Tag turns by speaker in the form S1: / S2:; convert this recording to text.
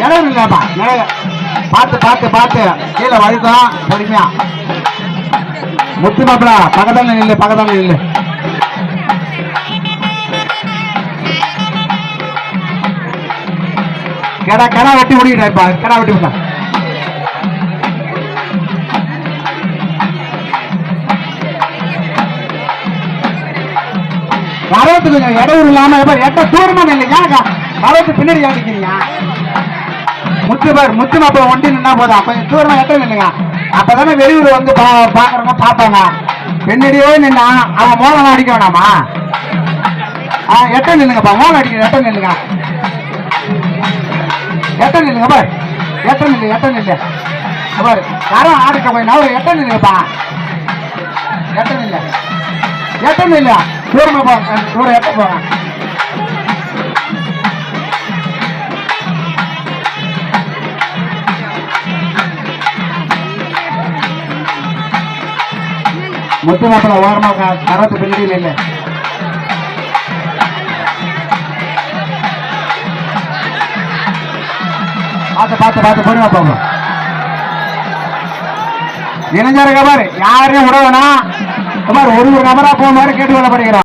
S1: இடம் இல்லப்பா பார்த்து பார்த்து பார்த்து. கீழே வழுக்கும் பொறுமையா. முத்து மாப்பிளா பக்கத்தான நில்லு பக்கத்தான நில்லு. கடா கடா வெட்டி முடிக்கிட்டா இப்ப? கடா வெட்டி விட்டா வரவத்துக்கு கொஞ்சம் இல்லாம எட்ட தூரமா நில்லுங்க. வரவத்துக்கு பின்னாடி ஏடிக்கிறீங்க முத்து பார் முத்து மாப்பிள ஒண்டி நின்னா போதும். கொஞ்சம் தூரமா எட்ட நில்லுங்க? அப்பதானே வெளியூர் வந்து பா- பாக்குறவங்க பார்ப்பாங்க. பின்னாடியே நின்னா அவன் மோகம் அடிக்க வேணாமா? ஆ, எட்ட நில்லுங்கப்பா? மோகம் அடிக்க எட்ட நில்லுங்க? எட்ட நில்லுங்க பார்? எட்ட நில்லு எட்ட நில்லு? பாரு யாரும் ஆடுக்க போயினா ஒரு எட்ட நில்லுங்கப்பா? எட்ட நில்லு? எட்ட நில்லு? தூரமா போ தூரம் எட்ட போங்க? முத்து மாப்பிள ஓரமா கரத்து பின்னாடியில் இல்லை. பார்த்து பார்த்து பார்த்து பொறுமை போங்க. இளைஞர்கள் பாரு யாரையும் விட வேணாம் ஒரு ஒரு நபரா போன மாதிரி கேட்டு கொள்ளப்படுகிறோம்